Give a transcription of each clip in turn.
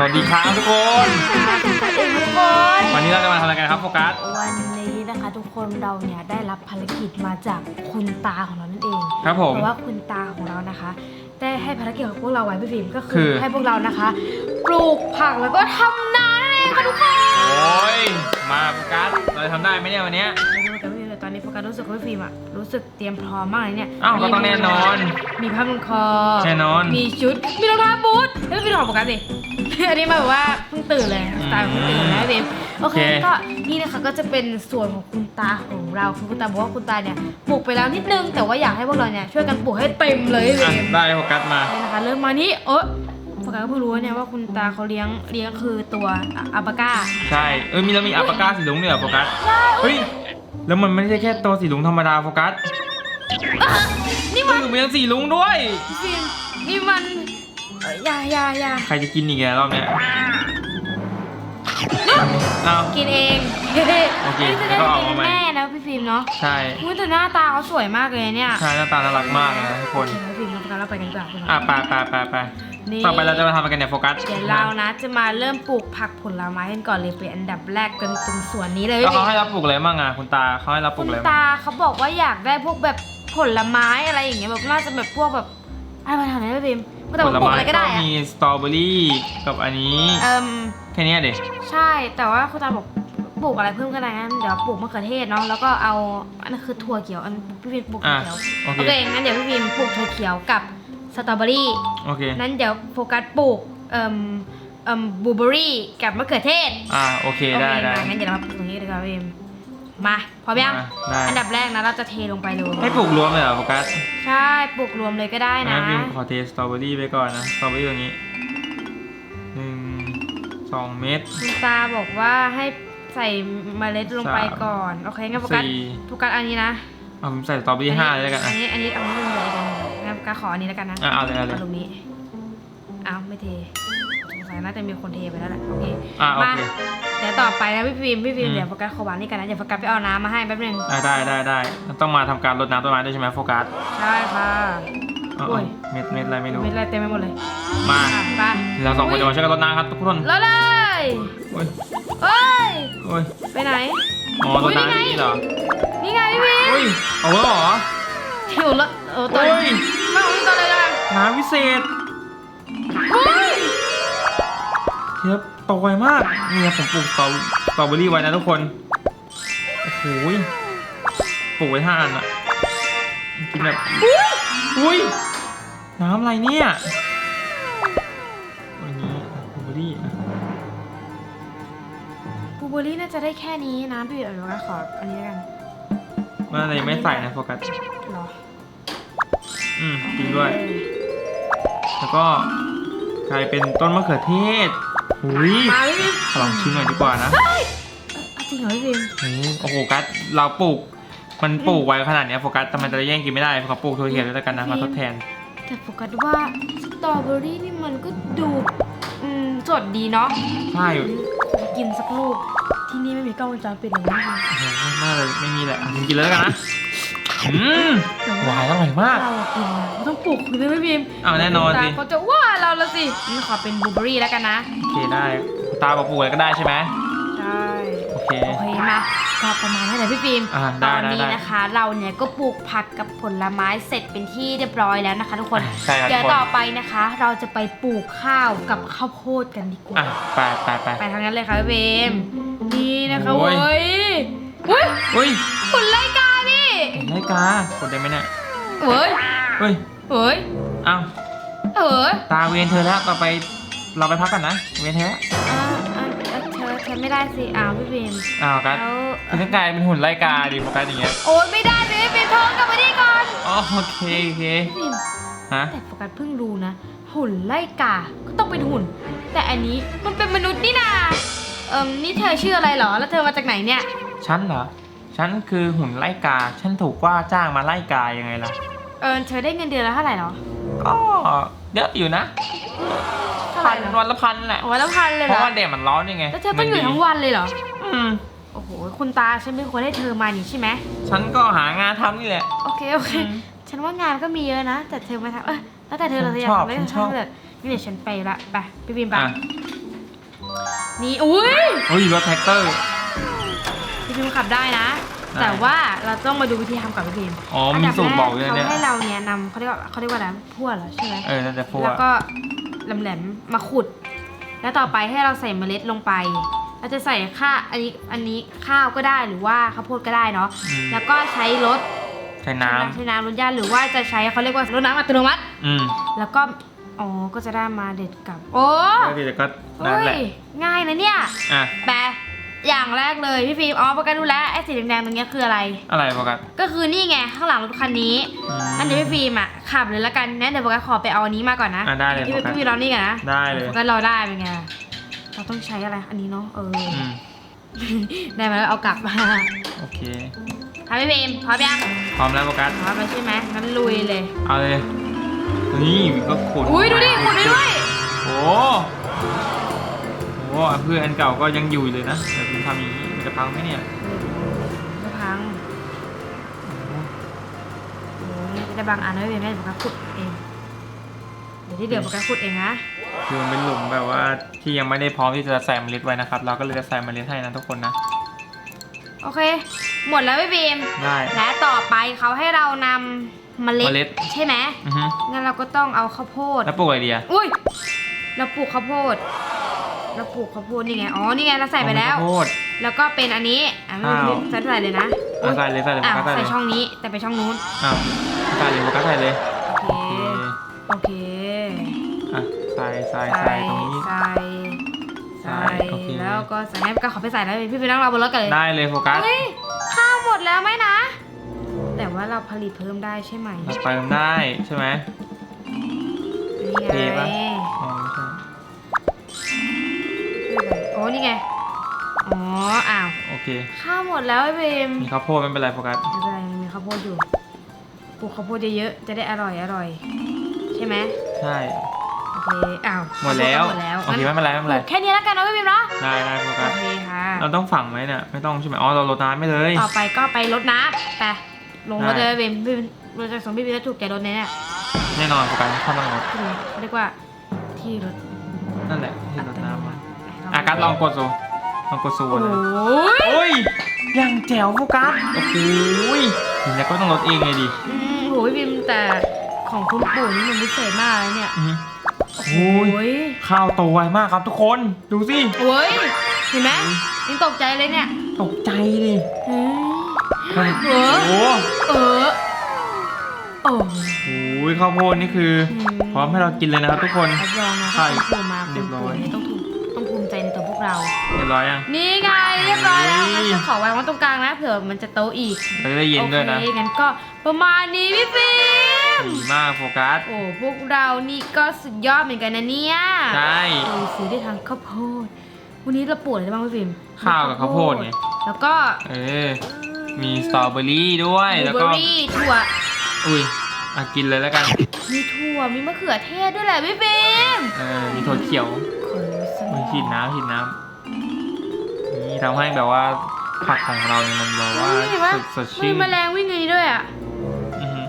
สวัสดีครับทุกคน เองทุกคนวันนี้เราจะมาทำอะไรกันครับโฟกัส วันนี้นะคะ ทุกคนเราเนี่ยได้รับภารกิจมาจากคุณตาของเรานั่นเองครับผม เพราะว่าคุณตาของเรานะคะ ได้ให้ภารกิจของพวกเราไว้พี่ฟิล์มก็คืคือ อให้พวกเรานะคะ ปลูกผักแล้วก็ทำนานั่นเองค่ะทุกคนโอ้ย มาโฟกัส เราจะทำได้ไหมเนี่ยวันเนี้ย ไม่รู้เหมือนกันพี่ฟิล์มแต่ตอนนี้โฟกัสรู้สึกว่าพี่ฟิล์มอะรู้สึกเตรียมพร้อมมากเลยเนี่ยอ้าวก็ต้องแน่นอนมีผ้าพันคอแน่นอน มีชุดมีรองเท้าบูทเฮ้ยพี่ลองโฟกัสดิ อันนี้มาแบบว่าเพิ่งตื่นเลยสไตล์เพิ่งตื่นนะพี่ฟิล์มโอเค โอเค ก็นี่นะคะก็จะเป็นส่วนของคุณตาของเราคือคุณตาบอกว่าคุณตาเนี่ยปลูกไปแล้วนิดนึง แต่ว่าอยากให้พวกเราเนี่ยช่วยกันปลูกให้เต็มเลยพี่อะฟิล์มได้โฟกัสมา นี่นะคะเริ่มมานี่เออโฟกัสก็เพิ่งรู้เนี่ยว่าคุณตาเขาเลี้ยงเลี้ยงคือตัวอัลปาก้า ใช่ เออมีเรามีอัลปาก้าสีลุงเนี่ยเหรอโฟกัสเฮ้ย แล้วมันไม่ใช่แค่ตัวสีลุงธรรมดาโฟกัสนี่เฮ้มัยนมันยังสีลุงด้วยพี่ฟิล์มนี่มัน เอ่ออยาอยาอยาใครจะกินอีกอะรอบเนี้ยเอา กินเองโอเคนี่จะแล้ได้วก็เอากินมาใหม่ แม่นะพี่ฟิล์มเนาะใช่อุ้ยแต่หน้าตาเขาสวยมากเลยเนี่ยใช่หน้าตาน่ารักมากนะทุกคนพี่ฟิล์มเราไปกันเราไปกันดีกว่าคุณอะไปไปไปไปนี่ ต่อไปเราจะมาทำอะไรกันเนี่ยโฟกัสเดี๋ยวเรานะจะมาเริ่มปลูกผักผลไม้กันก่อนเลยเป็นอันดับแรกกันตรงสวนนี้เลยแล้วพี่เขาให้เราปลูกอะไรบ้างอะคุณตาเขาให้เราปลูคุกณอะไรบ้าง ตาเขาบอกว่าอยากได้พวกแบบผลไม้อะไรอย่างเงี้ยแบบน่าจะแบบพวกแบบอะไรมาทำอะไรพี่ฟิล์มก็ แต่ว่าปลูกอะไรก็ได้อะมีสตรอเบอรี่กับอันนี้เอิมแค่เนี้ยเด็ใช่แต่ว่าคุณตาบอกปลูกอะไรเพิ่มก็ได้งั้นเดี๋ยวปลูกมะเขือเทศเนาะแล้วก็เอาอันนั้นคือถั่วเขียวอันพี่พิมปลูกถั่อะวเขียวโอโอเคเคงั้นเดี๋ยวพี่พิมปลูกถั่วเขียวกับสตรอเบอรี่โอเคนั้นเดี๋ยวโฟกัสปลูกเอ่มเอ่มบลูเบอรี่กับมะเขือเทศอ่าโอเคได้โอเคได้มางั้นเดี๋ยวเรามาปลูกตรงนี้เลยครับพี่พิม มาพร้อมยังมาได้ อันดับแรกนะเราจะเทลงไปเลยให้ปลูกรวมเลยเหรอโฟกัสใช่ปลูกรวมเลยก็ได้นะ งั้พิมขอเทสตรอเบอรี่ไปก่อนนะ สตรอเบอรี่ตรงนี้หนึ่งสองเม็ด คุณตาบอกว่าให้ใส่เมล็ดลงไปสามก่อน โอเคงั้นโฟกัสสี่ โฟกัสอันนี้นะเอาผมใส่สตรอเบอรี่ห้าเลยแล้วกันอัอะ นนี้อันนี้เอาไม่เป็นไรกันงั้นก็ขออันนี้แล้วกันนะอะเอาเลยเอาเลย ตรงนี้เอาไม่เท สงสัยน่าจะมีคนเทไปแล้วแหละโอเคอะโอมาเค เดี๋ยวต่อไปนะพี่ฟิล์มพี่ฟิล์มอืม เดี๋ยวโฟกัสขอวางนี่กันนะเดี๋ยวโฟกัสไปเอาน้ำมาให้แป๊บนึงอะได้ได้ได้ต้องมาทำการรดน้ำต้นไม้ด้วยใช่ไหมโฟกัสใช่ค่ะ เอาโอ้ยเอาเม็ดเม็ดอะไรไม่รู้ไม่อะไรเต็มไปหมดเลยมา อะไปเราสองคนจะมาช่วยกันรดน้ำครับทุกคนแล้วเลยโอ้ยเอ้ยโอ้ยไปไหน อ๋อรดน้ำอย่างนี่เหรอนี่ไงพี่ฟิล์มโอ้ยเอาแล้วเหรอ หิวละเออตัวโอ้ยมาของนี่ตัวเลยนะน้ำวิเศษ เทียบโตไวมากเนี่ยผมปลูกสตรอสตรอเบอรี่ไว้นะทุกคน โอ้โหยปลูกไว้ห้าอันอะกินแบบ อุ้ย น้ำอะไรเนี่ยอันนี้สตรอเบอรี่อะบลูเบอร์รี่น่าจะได้แค่นี้นะพี่เดี๋ยวโฟกัสขออันนี้แล้วกันมันอะไรไม่ใส่นะโฟกัส เหรออืมจริงด้วย แล้วก็กลายเป็นต้นมะเขือเทศ อุ้ยมาพี่ฟิล์มขอลองชิมหน่อยดีกว่านะเอาจริงเหรอพี่ฟิล์มโอ้โหโอ้โหกัสเราปลูก มันปลูกไว้ขนาดเนี้ยโฟกัสแต่มันจะแย่งกินไม่ได้ขอปลูกถั่วเขียวด้วยแล้วกันนะมาทดแทน แต่โฟกัสว่าสตรอเบอรี่นี่มันก็ดูอืมสดดีเนาะใช่ขอกินสักลูก ที่นี่ไม่มีกล้องวงจรปิดหรือไงโอ้โหน่าจะไม่มีแหละอะกินเลยแล้วกันนะอืมหวานอร่อยมากเรากินนะเราต้องปลูกคือไม่พิมพ์เอาแน่นอนสิตาเขาจะว่า เราละสิงั้นขอเป็นบลูเบอรี่แล้วกันนะ โอเคได้ ตาบอกปลูกอะไรก็ได้ใช่ไหมใช่ โอเค โอเคมาก็ประมาณนั้นแหละพี่ฟิล์ม อ่าตได้อนได้นี้ได้นะคะ เราเนี่ยก็ปลูกผักกับผลไม้เสร็จเป็นที่เรียบร้อยแล้วนะคะ ทุกคน ใช่ครับเดี๋ยวทุกคน ต่อไปนะคะ เราจะไปปลูกข้าวกับข้าวโพดกันดีกว่า อะไปไปไป ไปทางนั้นเลยค่ะพี่เบมนี่นะคะโอ้เว้ย ยเฮ้ยเฮ้ยหุ่นไล่กานี่ไล่กากดได้ไหมเนี่ยเฮ้ยเฮ้ยเฮ้ย อ้าว เฮ้ยตาเวียนเธอแล้วต่อไปเราไปพักกันนะ เวียนเธอแล้วอ่าอ่าอ่าเธอเธอไม่ได้สิอ้าวพี่เบมอ้าวกัสแล้วคือต้องกลายเป็นหุ่นไล่กาดิโฟกัสอย่างเงี้ยโอ้ยไม่ได้เลยพี่เบมโทรกลับมาดีก่อนอ๋อโอเคโอเคพี่เบมฮะแต่โฟกัสเพิ่งรู้นะ หุ่นไล่กาก็ต้องเป็นหุ่น แต่อันนี้มันเป็นมนุษย์นี่นาเอิมนี่เธอชื่ออะไรเหรอแล้วเธอมาจากไหนเนี่ยฉันเหรอฉันคือหุ่นไล่กา ฉันถูกว่าจ้างมาไล่กายังไงล่ะ เออเธอได้เงินเดือนละเท่าไหร่เหรอ ก็เยอะอยู่นะเท่าไหพัร่นเหรอวันละพันแหละวันละพันเลยเพเหรอราะว่าแดดมันร้อนยังไงแล้วเธอต้องอยู่ทั้งวันเลยเหรอ อืมโอ้โห คุณตาฉันเป็นคนให้เธอมานี่ใช่ไหม ฉันก็หางานทำนี่แหละ โอเค โอเค อืมฉันว่างานก็มีเยอะนะ แต่เธอมาทำเออแล้วแต่เธอเราฉันจะอยากชอบทำอะไรฉัก็นชอบ ทำเลยนี่เดี๋ยวฉันไปละ ไปพี่บิมไปอะนี่ อุ้ยเฮ้ยรถแท็กเตอร์พี่พิมขับได้นะได้ แต่ว่าเราต้องมาดูวิธีทำกับพี่พิมอ๋อมีสูตรบอกด้วยเขาเนี่ยให้เราเนี่ยนำเขาเรียกว่าเขาเรียกว่าอะไรพั่วเหรอใช่ไหมเออน่าจะฟัวแล้วก็แหลมๆมาขุด แล้วต่อไปให้เราใส่เมล็ดลงไปเราจะใส่ข้าอันนี้อันนี้ข้าวก็ได้หรือว่าข้าวโพดก็ได้เนาะอืมแล้วก็ใช้รถใช้น้ใช้น้ำรถย่าหรือว่าจะใช้เขาเรียกว่ารถน้ำอัตโนมัติำอืมแล้วก็อ๋อก็จะได้มาเด็ดกับ โอ้แล้วเดี๋ยวก็นั่นเฮ้แหละยง่ายนะเนี่ยอะแปล อย่างแรกเลยพี่ฟิล์มอ๋อประกันรู้แล้วไอ้สีแดงๆตรงเนี้ยคืออะไร อะไรโฟกัส ก็คือนี่ไงข้างหลังรถคันนี้มอันนี้พี่ฟิล์มอะขับเลยละกันนะเดี๋ยวโฟกัสขอไปเอาอันนี้มาก่อนนะอะได้เลยพี่โฟกัส พี่ฟิล์มรอนี่ก่อนนะได้เลยโฟกัสรอได้เป็นไงเราต้องใช้อะไรอันนี้เนาะเอออืมได้มาแล้วเอากลับมาโอเคทำพี่ฟิล์มพร้อมยังพร้อมแล้วโฟกัส พร้อมแล้วใช่ไหมงั้นลุยเลยเอาเลย นี่ก็ขุดอุ้ยดูดิขุดได้ด้วยโอ้ โหเพื่อนอันเก่าก็ยังอยู่เลยนะแต่คุณทำอย่างนี้มันจะพังไหมเนี่ยจะพังโอ้ยจะได้บางอันนะพี่ฟิล์มได้เดี๋ยวโฟกัสขุดเอง เดี๋ยวที่เดี๋ยวโฟกัสขุดเองนะคือมันเป็นหลุมแบบว่าที่ยังไม่ได้พร้อมที่จะใส่เมล็ดไว้นะครับ เราก็เลยจะใส่เมล็ดให้นะทุกคนนะ โอเค หมดแล้วพี่บีมได้และต่อไปเขาให้เรานำเมล็ดเมล็ดใช่ไหมอือฮึงั้นเราก็ต้องเอาข้าวโพดแล้วปลูกอะไรดีอะอุ้ยเราปลูกข้าวโพด เราปลูกข้าวโพดนี่ไง อ๋อ นี่ไงเราใส่ไปแล้ว ข้าวโพด แล้วก็เป็นอันนี้ อะไม่อ้าว ใส่ใส่เลยนะอะใส่เลยใส่เลยอะโฟกัสใส่เลใส่ยช่องนี้ แต่ไปช่องนู้น อ้าวใส่เลยโฟกัสใส่เลยโอเค โอเคโอเค อะใส่ใส่ใส่ตรงนี้ใส่ใส่โอเค แล้วก็ใส่ให้ก็ขอไปใส่แล้วพี่ไปนั่งรอบนรถกันเลยได้เลยโฟกัสเฮ้ยข้าวหมดแล้วไหมนะ แต่ว่าเราผลิตเพิ่มได้ใช่ไหม เราเติมได้ใช่ไหม นี่เทไงปะอ๋ อ๋อ อ้าว โอเค ข้าวหมดแล้วไอ้เบมมีข้าวโพดไม่เป็นไรโฟกัส ไม่เป็นไรยังมีข้าวโพดอยู่ ปลูกข้าวโพดเยอะๆ จะได้อร่อยอร่อย ใช่ไหมใช่ โอเค อ้าวหมดแล้วหมดแล้วโอเคไม่เป็นไรไม่เป็นไร แค่นี้แล้วกันนะพี่บิมเนาะ ได้ได้โฟโอกัสเคค่ะ เราต้องฝังไหมเนี่ยไม่ต้องใช่ไหมอ๋อเราโรยน้ำไม่เลย ต่อไปก็ไปรดน้ำไป ลงรถได้ เลยพี่บิมพี่บิมเราจะส่งพี่บิมแล้วถูกใจรถเนี่ยแน่นอนโฟกัสเข้าต้องรถที่นี่เขาเรียกว่าที่รถนั่นแหละที่รดน้ำอัอะตโนมัติอากัสลองกดสู ลองกดสูโอ้เลยยโอ้ยยังแจ๋วโฟกัสโอ้โหยเห็นแล้วก็ต้องลดเองเลยดิอืมโหพี่บิมแต่ของคุณปู่นี่มันพิเศษมากเลยเนี่ยอือฮึโอ้ยข้าวโตไวมากครับทุกคนดูสิโอ้ยเห็นไหมยังตกใจเลยเนี่ยตกใจดิเฮ้ยโอ้เออโห เออโอ้โอ้ยข้าวโพดนี่คือ พร้อมให้เรากินเลยนะครับทุกคน รับรองนะใช่ถ้าคุณปู่มาเรีคุยณบร้ปู่อยเนี่ยต้องถูก เรา เรียบร้อยยัง นี่ไงเรียบร้อยแล้วเฮ้งั้นยจะขอวางไว้ตรงกลางนะเผื่อมันจะโตอีกเราจะได้เย็นด้วยนะ โอเคงั้นก็ประมาณนี้พี่ฟิล์มดีมากโฟกัส โอ้พวกเรานี่ก็สุดยอดเหมือนกันนะเนี่ยใช่ดูซื้อได้ทั้งข้าวโพด วันนี้เราปลูกอะไรบ้างพี่ฟิล์มข้าวกับข้าวโพดไง แล้วก็เออ มีสตรอเบอรี่ด้วยบลูแล้วเบอก็ร์รี่ถั่ว อุ้ยอะกินเลยแล้วกัน มีถั่ว มีมะเขือเทศด้วยแหละพี่ฟิล์ม เออ มีถั่วเขียวขอรู้สักห มีน่อยฉีดน้ำฉีดน้ำนี่ทำให้แบบว่าผักของเราเนี่ยมันแบบว่าเห็นปะสดสดมีชื่นแมลงวิ่งในนี้ด้วยอะ อือฮึ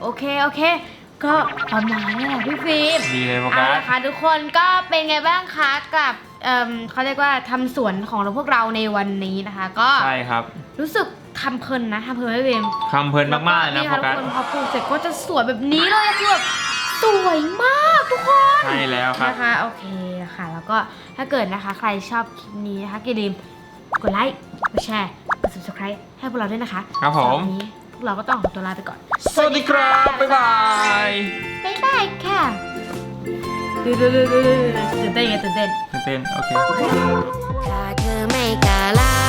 โอเค โอเค ก็ประมาณนี้แหละพี่ฟิล์ม ดีเลยโฟเอากัสละค่ะทุกคนก็เป็นไงบ้างคะกับเอ่มเขาเรียกว่าทำสวนของเราพวกเราในวันนี้นะคะ ก็ใช่ครับรู้สึกทำเพลินนะทำเพลินพี่ฟิล์มคำเพลินมากๆเลยนะนี่โฟค่ะทุกักสคนพอปลูกเสร็จก็จะสวยแบบนี้เลยอะคือแบบ สวยมากทุกคน ใช่แล้วครับ นะคะโอเคค่ะ แล้วก็ถ้าเกิดนะคะใครชอบคลิปนี้นะคะอย่าลืมกดไลค์กดแชร์กด subscribe ให้พวกเราด้วยนะคะครับผม สำหนี้พวกเราก็ต้องขอตัวลาไปก่อน สวัสดีครับ บ๊ายบาย บ๊ายบายค่ะดูดูดูดูตื่นเต้นไงตื่นเต้นตื่นเต้น โอเค ถ้าเธอไม่กล้าลา